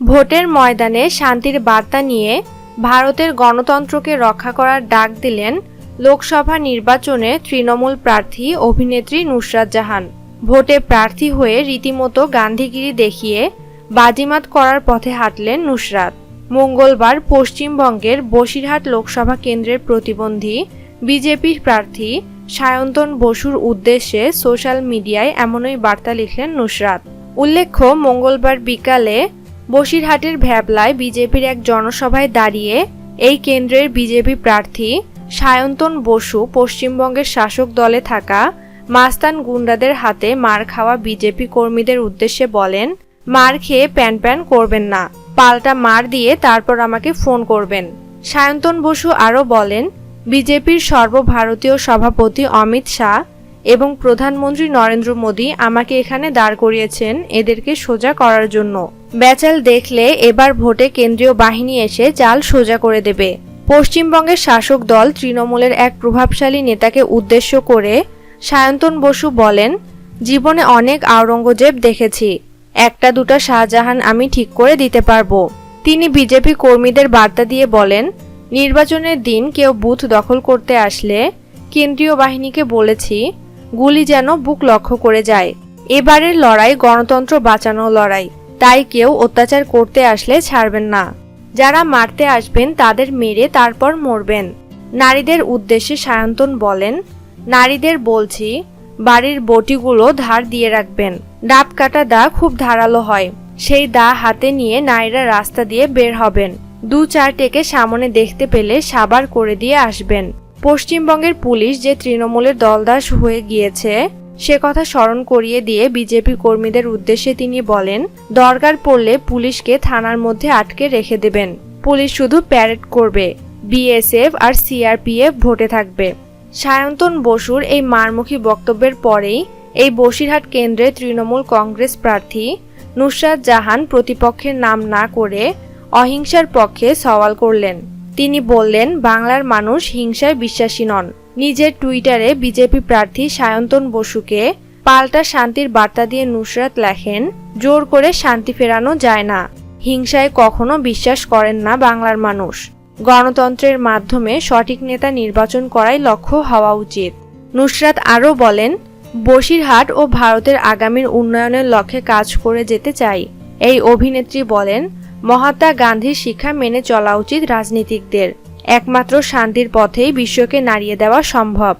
ভোটের ময়দানে শান্তির বার্তা নিয়ে ভারতের গণতন্ত্রকে রক্ষা করার ডাক দিলেন লোকসভা নির্বাচনে তৃণমূল প্রার্থী অভিনেত্রী নুসরাত জাহান। ভোটে প্রার্থী হয়ে রীতিমতো গান্ধীগিরি দেখিয়ে বাজিমাত করার পথে হাঁটলেন নুসরাত। মঙ্গলবার পশ্চিমবঙ্গের বসিরহাট লোকসভা কেন্দ্রের প্রতিবন্ধী বিজেপির প্রার্থী সায়ন্তন বসুর উদ্দেশ্যে সোশ্যাল মিডিয়ায় এমনই বার্তা লিখলেন নুসরাত। উল্লেখ্য, মঙ্গলবার বিকালে বসিরহাটের ভ্যাবলায় বিজেপির এক জনসভায় দাঁড়িয়ে এই কেন্দ্রের বিজেপি প্রার্থী সায়ন্তন বসু পশ্চিমবঙ্গের শাসক দলে থাকা মাস্তান গুন্ডাদের হাতে মার খাওয়া বিজেপি কর্মীদের উদ্দেশ্যে বলেন, মার খেয়ে প্যান প্যান করবেন না, পাল্টা মার দিয়ে তারপর আমাকে ফোন করবেন। সায়ন্তন বসু আরও বলেন, বিজেপির সর্বভারতীয় সভাপতি অমিত শাহ এবং প্রধানমন্ত্রী নরেন্দ্র মোদী আমাকে এখানে দাঁড় করিয়েছেন এদেরকে সোজা করার জন্য। ব্যাচাল দেখলে এবার ভোটে কেন্দ্রীয় বাহিনী এসে চাল সোজা করে দেবে। পশ্চিমবঙ্গের শাসক দল তৃণমূলের এক প্রভাবশালী নেতাকে উদ্দেশ্য করে সায়ন্তন বসু বলেন, জীবনে অনেক আওরঙ্গজেব দেখেছি। একটা দুটা শাহজাহান আমি ঠিক করে দিতে পারব। তিনি বিজেপি কর্মীদের বার্তা দিয়ে বলেন, নির্বাচনের দিন কেউ বুথ দখল করতে আসলে কেন্দ্রীয় বাহিনীকে বলেছি গুলি যেন বুক লক্ষ্য করে যায়। এবারের লড়াই গণতন্ত্র বাঁচানো লড়াই, তাই কেউ অত্যাচার করতে আসলে ছাড়বেন না। যারা মারতে আসবেন তাদের মেরে তারপর মরবেন। নারীদের উদ্দেশ্যে সায়ন্তন বলেন, নারীদের বলছি, বাড়ির বটিগুলো ধার দিয়ে রাখবেন। ডাব কাটা দা খুব ধারালো হয়, সেই দা হাতে নিয়ে নারীরা রাস্তা দিয়ে বের হবেন। দু চার টেকে সামনে দেখতে পেলে সাবার করে দিয়ে আসবেন। পশ্চিমবঙ্গের পুলিশ যে তৃণমূলের দলদাস হয়ে গিয়েছে, সে কথা স্মরণ করিয়ে দিয়ে বিজেপি কর্মীদের উদ্দেশ্যে তিনি বলেন, দরকার পড়লে পুলিশকে থানার মধ্যে আটকে রেখে দেবেন। পুলিশ শুধু প্যারেড করবে, বিএসএফ আর সিআরপিএফ ভোটে থাকবে। সায়ন্তন বসুর এই মারমুখী বক্তব্যের পরেই এই বসিরহাট কেন্দ্রে তৃণমূল কংগ্রেস প্রার্থী নুসরাত জাহান প্রতিপক্ষের নাম না করে অহিংসার পক্ষে সওয়াল করলেন। তিনি বললেন, বাংলার মানুষ হিংসায় বিশ্বাসী নন। নিজের টুইটারে বিজেপি প্রার্থী সায়ন্তন বসুকে পাল্টা শান্তির বার্তা দিয়ে নুসরাত লেখেন, জোর করে শান্তি ফেরানো যায় না। হিংসায় কখনো বিশ্বাস করেন না বাংলার মানুষ। গণতন্ত্রের মাধ্যমে সঠিক নেতা নির্বাচন করাই লক্ষ্য হওয়া উচিত। নুসরাত আরও বলেন, বসিরহাট ও ভারতের আগামীর উন্নয়নের লক্ষ্যে কাজ করে যেতে চাই। এই অভিনেত্রী বলেন মহাত্মা গান্ধীর শিক্ষা মেনে চলা উচিত রাজনীতিকদের। একমাত্র শান্তির পথেই বিশ্বকে নাড়িয়ে দেওয়া সম্ভব।